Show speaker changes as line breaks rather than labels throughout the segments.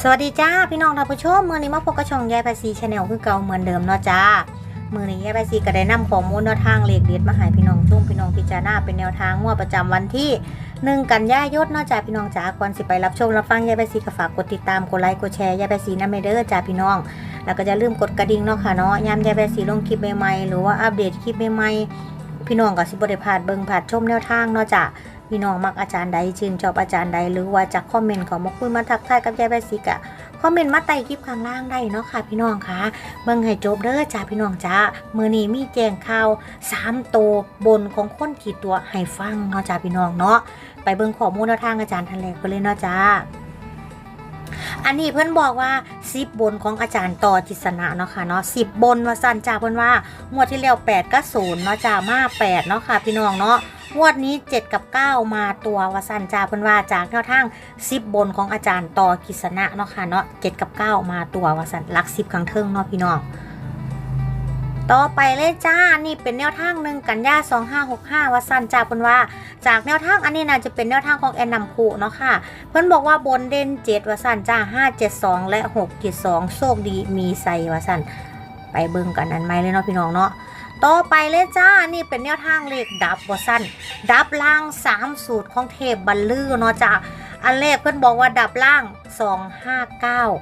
สวัสดีจ้าพี่น้องท่านผู้ชมมือนี้มาพบกับช่องยายภาษีชาแนลคือเก่าเหมือนเดิมเนาะจ้ามือนี้ยายภาษีก็ได้นำข้อมูลแนวทางเลขเด็ดมาให้พี่น้องชุ่มพี่น้องพิจารณาเป็นแนวทางงวดประจำวันที่หนึ่งกันยายนเนาะจ้าพี่น้องจ้าก่อนสิไปรับชมรับฟังยายภาษีก็ฝากกดติดตามกดไลค์กดแชร์ยายภาษีนะเมเดอร์จ้าพี่น้อง แล้วก็จะลืมกดกระดิ่งเนาะค่ะเนาะยามยายภาษีลงคลิปใหม่ๆหรือว่าอัปเดตคลิปใหม่ๆพี่น้องก็สิบ่ได้พลาดเบิ่งพลาดชมแนวทางเนาะจ้า พี่น้องมักอาจารย์ใดชื่นชอบอาจารย์ใด หรือว่าจากคอมเมนต์เขามาคุยมาทักทายกับยายแบสิกะคอมเมนต์มาใต้คลิปข้างล่างได้เนาะค่ะพี่น้องคะเบิ่งให้จบเด้อจ้าพี่น้องจ้ามือนี้มีแจงข่าวสามตัวบนของคนขีดตัวให้ฟังเนาะจ้าพี่น้องเนาะไปเบิ่งข้อมูลแนวทางอาจารย์ทันแรกไปเลยเนาะจ้าอันนี้เพื่อนบอกว่าสิบบนของอาจารย์ต่อจิตสนะเนาะค่ะเนาะสิบบนว่าสั้นจ้าเพื่อนว่างวดที่แล้วแปดก็ศูนย์เนาะจ้ามาแปดเนาะค่ะพี่น้องเนาะ งวดนี้ 7 กับ 9 มาตัววสันจาเพิ่นว่าจากแนวทาง 10 บนของอาจารย์ต่อกิษณะเนาะค่ะเนาะ7กับ 9 มาตัววสันหลัก 10ครั้งเทิงเนาะพี่น้องต่อไปเลยจ้า นี่เป็นแนวทางหนึ่งกันยา2565วสันจาเพิ่นว่า จากแนวทางอันนี้น่าจะเป็นแนวทางของแอนนำคูเนาะค่ะ เพิ่นบอกว่าบนเด่น7วสันจ้า572 และ672โชคดีมีใส่วสันไปเบิ่งกันนั้นไหมเลยเนาะพี่น้องเนาะ ต่อไปเลยจ้า นี่เป็นแนวทางเลขดับวสั้นดับล่าง 3 สูตรของเทพบัลลือเนาะจ้าอันแรกเพื่อนบอกว่าดับล่าง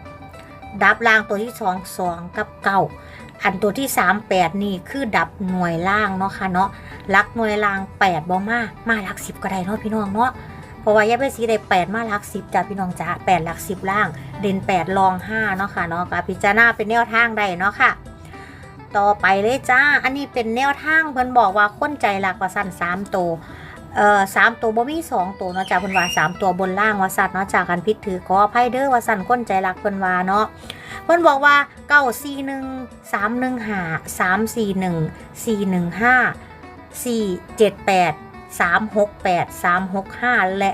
259 ดับล่างตัวที่ 2 2 กับ9อันตัวที่ 3 8 นี่คือดับหน่วยล่างเนาะค่ะเนาะลักหน่วยล่าง 8บ่มามาลัก 10 ก็ได้เนาะพี่น้องเนาะเพราะว่าแยกเป็นสีได้8มาลัก 10จ้าพี่น้องจ้า8ลัก 10 ล่าง เด่น8รอง5เนาะค่ะเนาะกับพิจารณาเป็นแนวทางได้เนาะค่ะ ต่อไปเลยจ้า อันนี้เป็นแนวทางเพิ่นบอกว่าคนใจหลักว่าสั่นสามตัวเอ่อสามตัวบ่มีสองตัวเนาะจ้าเพิ่นว่าสามตัวบนล่างว่าสั่นเนาะจากกันพิษถือขออภัยเด้อว่าสั่นคนใจหลักเพิ่นว่าเนาะเพิ่นบอกว่าเก้าสี่หนึ่งสามหนึ่งห้าสามสี่หนึ่งสี่หนึ่งห้าสี่เจ็ดแปดสามหกแปดสามหกห้าและ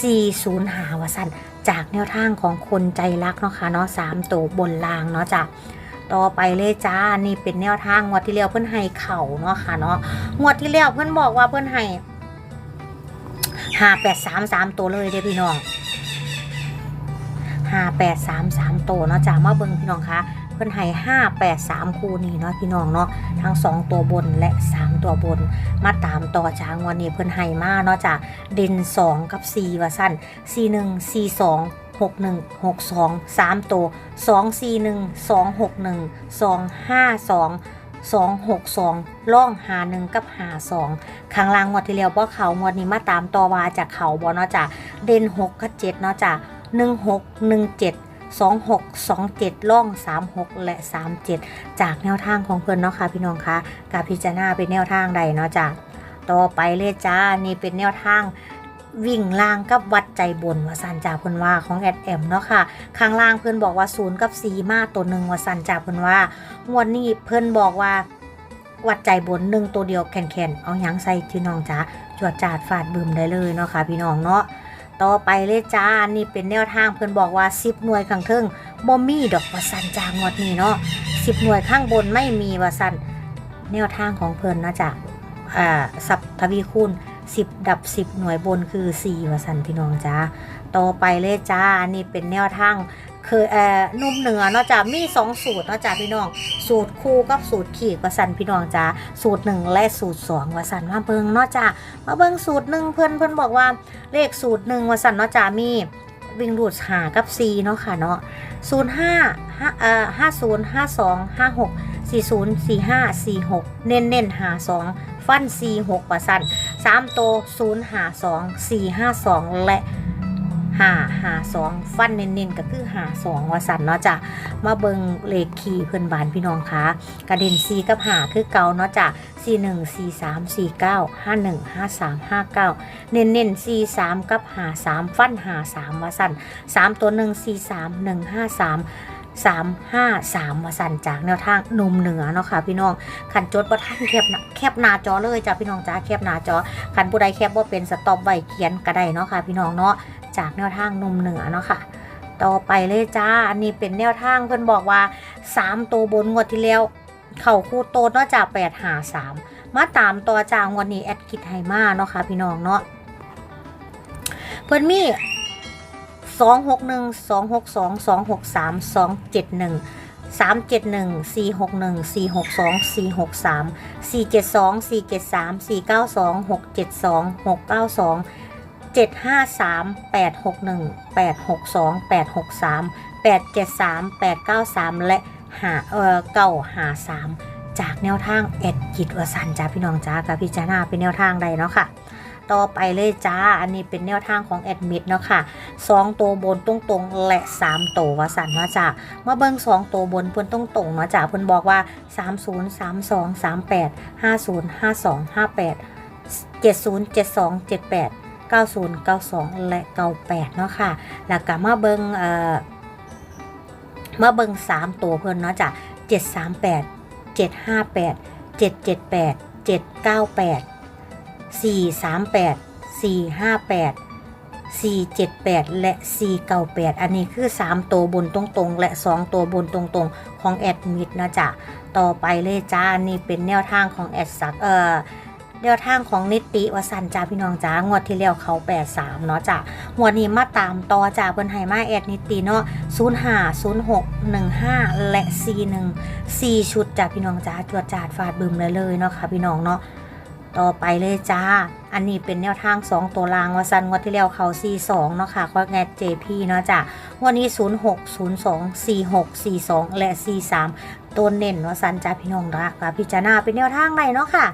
สี่ศูนย์หาว่าสันจากแนวทางของคนใจรักเนาะค่ะเนาะสามตัวบนล่างเนาะจ้า ต่อไปเลยจ้า นี่เป็นแนวทางงวดที่แล้วเพื่อนให้เข่าเนาะค่ะเนาะ งวดที่แล้วเพื่อนบอกว่าเพื่อนให้ห้าแปดสามสามตัวเลยเด้พี่น้องห้าแปดสามสามตัวเนาะจ้ามาเบิ่งพี่น้องคะเพื่อนให้ห้าแปดสามคู่นี้เนาะพี่น้องเนาะทั้งสองตัวบนและสามตัวบน มาตามต่อจ้างวันนี้เพื่อนให้มาเนาะจ้าเด่นสองกับสี่ว่าสั้นสี่หนึ่งสี่สอง หกหนึ่งหกสองสามตัวสองสี่หนึ่งสองหกหนึ่งสองห้าสองสองหกสองล่องหาหนึ่งกับหาสองข้างล่างงวดที่แล้วว่าเขางวดนี้มาตามต่อวาจากเขาบอเนาะจ้ะเด่นหกกับเจ็ดเนาะจ้ะหนึ่งหกหนึ่งเจ็ดสองหกสองเจ็ดล่องสามหกและสามเจ็ดจากแนวทางของเพื่อนเนาะค่ะพี่น้องคะการพิจารณาเป็นแนวทางใดเนาะจ้ะต่อไปเลยจ้านี่เป็นแนวทาง วิ่งล่างกับวัดใจบนวาสันจ่าเพิ่นว่าของแอดแอมเนาะค่ะ ข้างล่างเพิ่นบอกว่าศูนย์กับสีมาตัวหนึ่งวาสันจ่าเพิ่นว่างวดนี้เพิ่นบอกว่า วัดใจบนหนึ่งตัวเดียวแข็งๆเอาหยังใส่พี่น้องจ้าจวดจาดฟาดบึมได้เลยเนาะค่ะ พี่น้องเนาะต่อไปเลยจ้านี่เป็นแนวทางเพิ่นบอกว่า10หน่วยข้างเทิงบ่มีดอกวาสันจ่างวดนี้เนาะ10หน่วยข้างบนไม่มีวาสันแนวทางของเพิ่นนะจ๊ะอ่าสับทวีคูณ 10 ดับ 10 หน่วยบนคือ4วสันพี่น้องจ้าต่อไปเลยจ้าอันี่เป็นแนวทางเคยเอ่อนุ่มเหนือเนาะจ้ามี 2 สูตรเนาะจ้าพี่น้อง สูตรคู่กับสูตรขีดวสันพี่น้องจ้าสูตร 1 และสูตร 2วสันมาเบิงเนาะจ้ามาเบิงสูตร 1 เพื่อนเพื่อนบอกว่าเลขสูตร1วสันเนาะจ้ามีวิ่งรูดหากับ4เนาะค่ะเนาะศูนย์ห้าห้าเอ่อห้าศูนย์ห้าสองห้าหกสี่ศูนย์สี่ห้าสี่หกเน้นเน้นหาสอง ฟันสี่หกว่าสันสามตัวศูนย์หาสองสี่ห้าสองและหาหาสองฟันเน้นๆก็คือหาสองวสันเนาะจ้ะมาเบิงเลขขี่เพื่อนบานพี่น้องคะกระเด็นซีกับหาคือเก่าเนาะจ้ะสี่หนึ่งสี่สามสี่เก้าห้าหนึ่งห้าสามห้าเก้าเน้นเน้นสี่สามกับหาสามฟันหาสามวสันสามตัวหนึ่งสี่สามหนึ่งห้าสาม มหนึ่งห้าสามามาสามวสันจากแนวทางนมเหนือเนาะค่ะพี่น้องขันจดว่าท่านแคบน้าแคบหน้าจอเลยจ้าพี่น้องจ้าแคบหน้าจอขันผู้ใดแคบว่าเป็นสต็อปไว้เขียนก็ได้เนาะค่ะพี่น้องเนาะจากแนวทางนมเหนือเนาะค่ะต่อไปเลยจ้า อันนี้เป็นแนวทางเพื่อนบอกว่า 3 ตัวบนงวดที่แล้ว เข่าคู่โตเนาะจาก8หา3มาตามต่อจางวันนี้แอดคิดไฮมาเนาะค่ะพี่น้องเนาะเพื่อนมี 261 262 263 271 371 461 462 463 472 473 492 672 692 753 861 862 863 873 893 และหาเอ่อเก่าหาสามจากแนวทางแอดจิตวสันจ้าพี่น้องจ้ากับพิจารณาเป็นแนวทางใดเนาะค่ะ ต่อไปเลยจ้า อันนี้เป็นแนวทางของแอดมิดเนาะค่ะสองตัวบนตรงๆ และสามตัววสันเนาจ้ามาเบิ้งสองตัวบนเพิ่อนตรงๆเนาะจ้าเพิ่อนบอกว่า30 32 38 50 52 58 70 72 78 90 92และ98เนาะค่ะ แล้วก็มาเบิงเอ่อมาเบิง3ตัวเพิ่อนเนาะจ้ะ738 758 778 798 438 458 478 และ 498 อันนี้คือ 3 ตัวบนตรงๆ และ 2 ตัวบนตรงๆ ของแอดมิดนะจ๊ะ ต่อไปเลยจ้าอันนี้เป็นแนวทางของแอดสักเอ่อแนวทางของนิติวสันจ้าพี่น้องจ้างวดที่แล้วเขา83เนาะจ้ะงวดนี้มาตามต่อจ้าเพิ่นให้มาแอดนิติเนาะ05 06 15 และ 41 4 ชุดจ้าพี่น้องจ้าจวดจาดฟาดบึมเลยเลยเนาะค่ะพี่น้องเนาะ ต่อไปเลยจ้า อันนี้เป็นแนวทาง 2 ตัวรางวสันงวดที่แล้วเขา 42 เนาะค่ะก็แงด JP เนาะจ้ะวันนี้ 06 02 46 42 และ 43 ตัวเน้นวสันจ้าพี่น้องรักค่ะพิจารณาเป็นแนวทางไหนเนาะค่ะ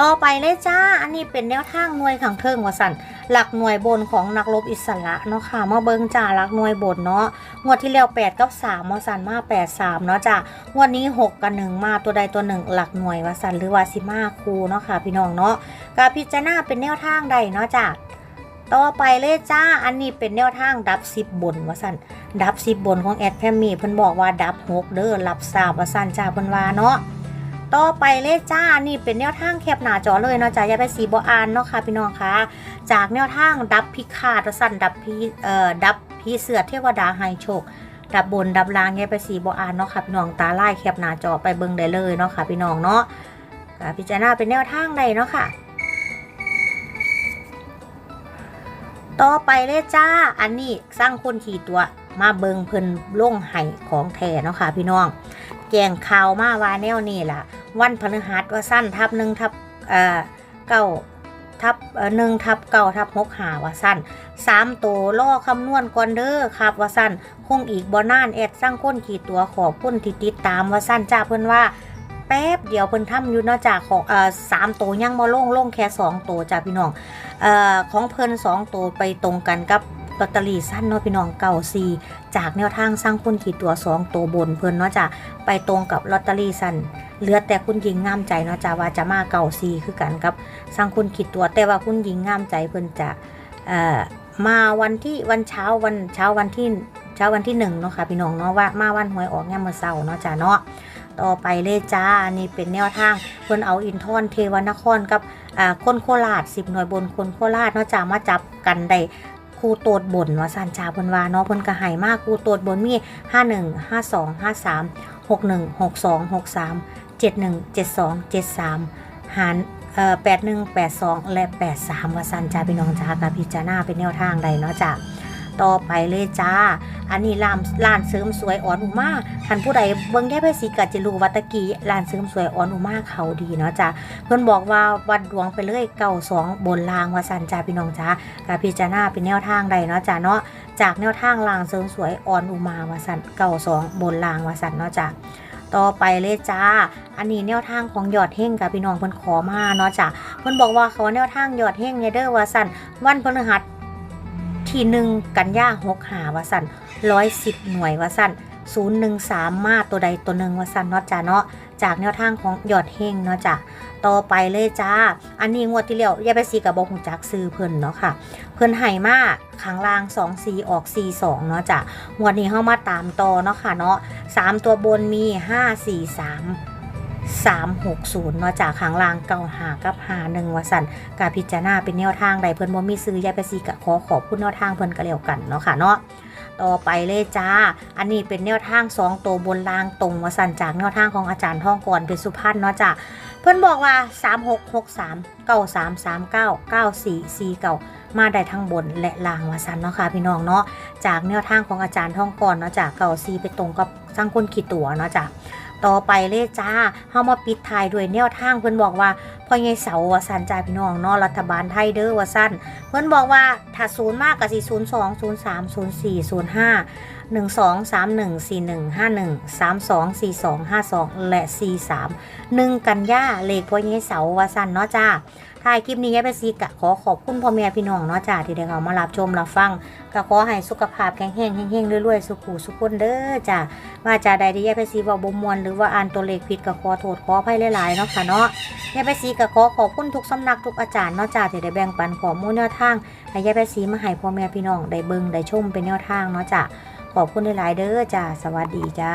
ต่อไปเลยจ้า อันนี้เป็นแนวทางหน่วยขังเทิงวสัน หลักหน่วยบนของนักรบอิสระเนาะค่ะมาเบิงจ้าหลักหน่วยบนเนาะงวดที่แล้ว8กับ3วสันมา8 3เนาะจ้างวดนี้ 6 กับ 1 มาตัวใดตัวหนึ่งหลักหน่วยวาสันหรือวาสิมาคูเนาะค่ะพี่น้องเนาะกาพิจารณาเป็นแนวทางใดเนาะจ้าต่อไปเลยจ้า อันนี้เป็นแนวทางดับ10บนวสันดับ10บนของแอดแพมมี่เพิ่นบอกว่าดับ6เด้อรับทราบวสันจ้าเพิ่นว่าเนาะ ต่อไปเลยจ้า นี่เป็นแนวทางแคบหน้าจอเลยเนาะจ้าอย่าไปสีบอ่านเนาะค่ะพี่น้องคะจากแนวทางดับพิฆาตสั่นดับพีเอ่อดับพีเสือเทวดาให้โชคดับบนดับล่างอย่ไปสีบอ่านเนาะค่ะพี่น้องตาไล่แคบหน้าจอไปเบิ่งได้เลยเนาะค่ะพี่น้องเนาะก็พิจารณาเป็นแนวทางใดเนาะค่ะต่อไปเลยจ้า อันนี้สร้างคนขี่ตัวมาเบิงเพิ่นล่งไห้ของแท้เนาะค่ะพี่น้อง แกงข่าวมาว่าแนวนี่ล่ะ วันพฤหัสว่าสั้นทับหนึ่งทับเอ่อเก้าทับหนึ่งทับเก้าทับหกหาว่าสั้นสามตัวล่อคำนวณก่อนเด้อครับว่าสั้นคงอีกบ่นานแอดสร้างก้นขี่ตัวขอบคุณที่ติดตามว่าสั้นจ้าเพิ่นว่าแป๊บเดียวเพิ่นทำอยู่นอกจากของเอ่อสามตัวยังบ่ลงลงแค่สองตัวจ้าพี่น้องเอ่อของเพิ่นสองตัวไปตรงกันกับ ลอตเตอรี่สั้นเนาะพี่น้องเก่าซีจากแนวทางสร้างคุณขี่ตัวสองตัวบนเพิ่อนเนาะจ้ะไปตรงกับลอตเตอรี่สั้นเหลือแต่คุณหญิงงามใจเนาะจ้ะว่าจะมาเก่าซีคือกันกับสร้างคุณขีดตัวแต่ว่าคุณหญิงงามใจเพิ่อนจะเอ่อมาวันที่วันเช้าวันเช้าวันที่เช้าวันที่หนึ่งเนาะค่ะพี่น้องเนาะว่ามาวันหวยออกแง่มือเสาร์เนาะจ้ะเนาะต่อไปเลยจ้าอันนี่เป็นแนวทางเพิ่อนเอาอินทอนเทวนครกับคนโคราชสิบหน่วยบนคนโคราชเนาะจ้ะมาจับกันได้ รูโตดบนว่าสันจาเพิ่นว่าเนาะเพิ่นก็ให้มากครูโตดบนมี 51 52 53 61 62 63 71 72 73หารเอ่อ81 82 และ 83ว่าสันจาพี่น้องจ้ากับพิจารณาเป็นแนวทางใดเนาะจ้า ต่อไปเลยจ้า อันนี้ร้านร้านเสริมสวยอ่อนอุมาท่านผู้ใดเบิ่งได้ไปสีกัจะรู้ว่าตกีร้านเสริมสวยอ่อนอุมาเขาดีเนาะจ้าเพิ่นบอกว่าวัดดวงไปเลยเก่าสองบนลางวาสันจ้าพี่น้องจ้ากับพิจารณาเป็นแนวทางใดเนาะจ้ะเนาะจากแนวทางลางเสริมสวยอ่อนอุมาวาสันเก่าสองบนลางวาสันเนาะจ้ะต่อไปเลยจ้า อันนี้แนวทางของยอดเฮงกับพี่น้องเพิ่นขอมาเนาะจ้ะ เพิ่นบอกว่าเขาแนวทางยอดเฮงเนี่ยเด้อวาสันวันพฤหัส ที่หนึ่งกันยาหกหาวาสันร้อยสิบหน่วยวาสันศูนย์หนึ่งสามมาตัวใดตัวหนึ่งวาสันเนาะจ้ะเนาะจากแนวทางของยอดเฮงเนาะจ้ะต่อไปเลยจ้า อันนี้งวดที่แล้วย่าไปซีกับบงจักซื้อเพิ่นเนาะค่ะ เพิ่นให้มากข้างลาง2 4ออก4 2เนาะจ้ะงวดนี้เข้ามาตามต่อเนาะค่ะเนาะ3ตัวบนมี5 4 3 3 6 0เนาะจ้ะข้างล่างเก่าหากับหาหนึ่งวสันกาพิจารณาเป็นแนวทางใดเพิ่อนบ่มีซื้อยาไปซีกะขอขอบคุณแนวทางเพิ่อนก็แล้วกันเนาะค่ะเนาะต่อไปเลยจ้า อันนี้เป็นแนวทางสองตัวบนล่างตรงวสันจากแนวทางของอาจารย์ท่องก่อนเป็นสุพรรณเนาะจ้ะเพื่อนบอกว่า 3 6 6 3 9 3 3 9 9 4 4 9มาได้ทั้งบนและล่างวสันเนาะค่ะพี่น้องเนาะจากแนวทางของอาจารย์ท่องก่อนเนาะจ้ะเก่าซีไปตรงกับสร้างคนขีดตัวเนาะจ้ะ ต่อไปเลยจ้าเฮามาปิดท้ายด้วยแนวทางเพิ่นบอกว่าพ่อใหญ่เสาวสันจ่าพี่น้องนอรัฐบาลไทยเด้อวสันเพื่อนบอกว่าถ้าศูนย์มากกับสี่ศูนย์สองศูนย์สามศูนย์สี่ศูนย์ห้าหนึ่งสองสามหนึ่งสี่หนึ่งห้าหนึ่งสามสองสี่สองห้าสองและสี่สามหนึ่งกันย่าเลขพ่อเยเสาวาสันเนาะจ้า ถ่ายคลิปนี้ยายไปซีกะขอขอบคุณพ่อแม่พี่น้องเนาะจ้าที่ได้เข้ามารับชมรับฟังก็ขอให้สุขภาพแข็งแรงแห้งๆรวยๆสุขุสุขคนเด้อจ้าว่าจะใดที่ยายไปซีบอกบ่มวนหรือว่าอ่านตัวเลขผิดก็ขอโทษขออภัยหลายๆเนาะค่ะเนาะยายไปสีก็ขอขอบคุณทุกสำนักทุกอาจารย์เนอกจาที่ได้แบ่งปันข้อมูลแนวทางให้ยายไปสีมาให้พ่อแม่พี่น้องได้เบิ่งได้ชมเป็นแนวทางเนาะจ้ะขอบคุณหลายๆเด้อจ้าสวัสดีจ้า